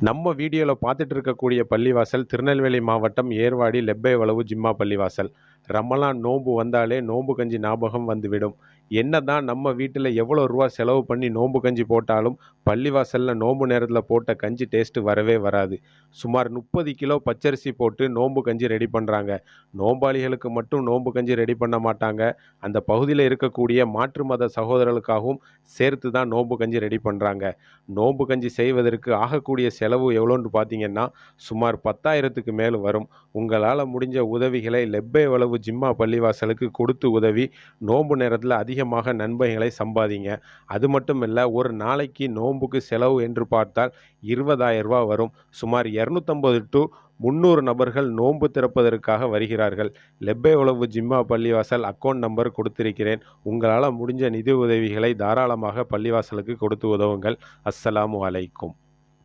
நம்ம வீடியோவில் பார்த்துட்டு இருக்கக்கூடிய பள்ளிவாசல் திருநெல்வேலி மாவட்டம் ஏர்வாடி லெப்பை வளவு ஜிம்மா பள்ளிவாசல். ரமலான் நோன்பு வந்தாலே நோன்பு கஞ்சி ஞாபகம் வந்துவிடும். என்ன தான் நம்ம வீட்டில் எவ்வளோ ரூபா செலவு பண்ணி நோன்பு கஞ்சி போட்டாலும் பள்ளிவாசலில் நோன்பு நேரத்தில் போட்ட கஞ்சி டேஸ்ட்டு வரவே வராது. சுமார் முப்பது கிலோ பச்சரிசி போட்டு நோன்பு கஞ்சி ரெடி பண்ணுறாங்க நோம்பாளிகளுக்கு மட்டும் நோன்பு கஞ்சி ரெடி பண்ண மாட்டாங்க. அந்த பகுதியில் இருக்கக்கூடிய மாற்று மத சகோதரர்களுக்காகவும் சேர்த்து தான் நோன்பு கஞ்சி ரெடி பண்ணுறாங்க நோன்பு கஞ்சி செய்வதற்கு ஆகக்கூடிய செலவு எவ்வளோன்னு பார்த்தீங்கன்னா சுமார் பத்தாயிரத்துக்கு மேல் வரும். உங்களால் முடிஞ்ச உதவிகளை லெப்பை வளவு ஜிம்மா பள்ளிவாசலுக்கு கொடுத்து உதவி நோன்பு நேரத்தில் அதிகமாக நன்மைகளை சம்பாதிங்க. அது மட்டும் இல்லை ஒரு நாளைக்கு நோன்புக்கு செலவு என்று பார்த்தால் இருபதாயிரம் ரூபா வரும். சுமார் இரநூத்தம்பது டு முந்நூறு நபர்கள் நோன்பு திறப்பதற்காக வருகிறார்கள். லெப்பே உளவு ஜிம்மா பள்ளிவாசல் அக்கௌண்ட் நம்பர் கொடுத்திருக்கிறேன். உங்களால் முடிஞ்ச நிதி உதவிகளை தாராளமாக பள்ளிவாசலுக்கு கொடுத்து உதவுங்கள். அஸ்ஸலாமு அலைக்கும்.